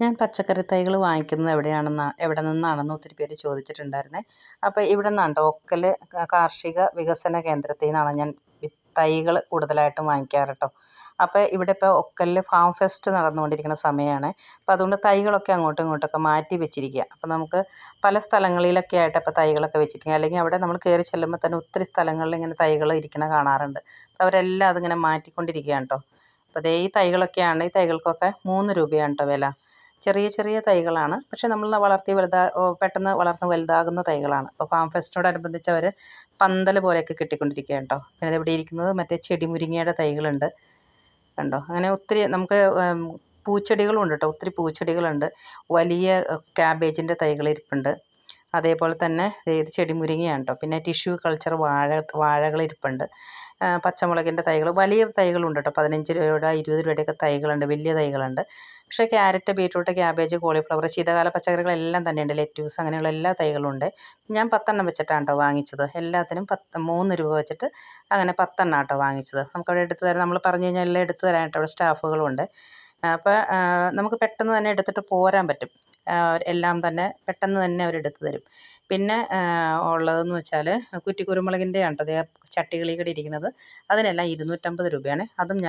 ഞാൻ പച്ചക്കറി തൈകൾ വാങ്ങിക്കുന്നത് എവിടെയാണെന്ന് എവിടെ നിന്നാണെന്ന് ഒത്തിരി പേര് ചോദിച്ചിട്ടുണ്ടായിരുന്നേ. അപ്പോൾ ഇവിടെ നിന്നാണ് ഒക്കൽ കാർഷിക വികസന കേന്ദ്രത്തിൽ നിന്നാണ് ഞാൻ തൈകൾ കൂടുതലായിട്ടും വാങ്ങിക്കാറ് കേട്ടോ അപ്പോൾ ഇവിടെ ഇപ്പോൾ ഒക്കലിൽ ഫാം ഫെസ്റ്റ് നടന്നുകൊണ്ടിരിക്കുന്ന സമയമാണ് അപ്പോൾ അതുകൊണ്ട് തൈകളൊക്കെ അങ്ങോട്ടും ഇങ്ങോട്ടൊക്കെ മാറ്റി വെച്ചിരിക്കുക അപ്പോൾ നമുക്ക് പല സ്ഥലങ്ങളിലൊക്കെ ആയിട്ട് ഇപ്പോൾ തൈകളൊക്കെ വെച്ചിരിക്കുക അല്ലെങ്കിൽ അവിടെ നമ്മൾ കയറി ചെല്ലുമ്പോൾ തന്നെ ഒത്തിരി സ്ഥലങ്ങളിൽ ഇങ്ങനെ തൈകൾ ഇരിക്കുന്ന കാണാറുണ്ട്. അപ്പോൾ അവരെല്ലാം അതിങ്ങനെ മാറ്റിക്കൊണ്ടിരിക്കുകയാണ് കേട്ടോ അപ്പോൾ ദേ ഈ തൈകളൊക്കെയാണ് ഈ തൈകൾക്കൊക്കെ മൂന്ന് രൂപയാണ് കേട്ടോ വില. ചെറിയ ചെറിയ തൈകളാണ്. പക്ഷെ നമ്മൾ വളർത്തി വലുതാ പെട്ടെന്ന് വളർന്ന് വലുതാകുന്ന തൈകളാണ്. അപ്പോൾ ഫാം ഫെസ്റ്റിനോടനുബന്ധിച്ച് അവർ പന്തൽ പോലെയൊക്കെ കിട്ടിക്കൊണ്ടിരിക്കുക കേട്ടോ പിന്നെ ഇവിടെ ഇരിക്കുന്നത് മറ്റേ ചെടി മുരിങ്ങയുടെ തൈകളുണ്ട്. കണ്ടോ? അങ്ങനെ ഒത്തിരി നമുക്ക് പൂച്ചെടികളും ഉണ്ട് കേട്ടോ. ഒത്തിരി പൂച്ചെടികളുണ്ട്. വലിയ ക്യാബേജിന്റെ തൈകൾ ഇരിപ്പുണ്ട്. അതേപോലെ തന്നെ ഇത് ചെടി മുരിങ്ങയാണ് കേട്ടോ. പിന്നെ ടിഷ്യൂ കൾച്ചർ വാഴ വാഴകൾ ഇരിപ്പുണ്ട്. പച്ചമുളകിന്റെ തൈകൾ വലിയ തൈകളുണ്ട് കേട്ടോ. പതിനഞ്ച് രൂപയുടെ ഇരുപത് രൂപയുടെയൊക്കെ തൈകളുണ്ട്. വലിയ തൈകളുണ്ട്. പക്ഷേ ക്യാരറ്റ് ബീറ്റ്റൂട്ട് ക്യാബേജ് കോളിഫ്ലവർ ശീതകാല പച്ചക്കറികളെല്ലാം തന്നെയുണ്ട് ലെറ്റ്യൂസ് അങ്ങനെയുള്ള എല്ലാ തൈകളും ഉണ്ട് ഞാൻ പത്തെണ്ണം വെച്ചിട്ടാണ് കേട്ടോ വാങ്ങിച്ചത്. എല്ലാത്തിനും പത്ത് മൂന്ന് രൂപ വെച്ചിട്ട് അങ്ങനെ പത്തെണ്ണം കേട്ടോ വാങ്ങിച്ചത്. നമുക്കവിടെ എടുത്തു തരാം. നമ്മൾ പറഞ്ഞു കഴിഞ്ഞാൽ എല്ലാം എടുത്തു തരാനായിട്ട് അവിടെ സ്റ്റാഫുകളുണ്ട്. അപ്പം അപ്പോൾ നമുക്ക് പെട്ടെന്ന് തന്നെ എടുത്തിട്ട് പോരാൻ പറ്റും. എല്ലാം തന്നെ പെട്ടെന്ന് തന്നെ അവരെടുത്ത് തരും. പിന്നെ ഉള്ളതെന്ന് വെച്ചാൽ കുറ്റി കുരുമുളകിന്റെ ആണ് കേട്ടോ ചട്ടികളിൽ കൂടി ഇരിക്കുന്നത്. അതിനെല്ലാം ഇരുന്നൂറ്റമ്പത് രൂപയാണ്. അതും ഞാൻ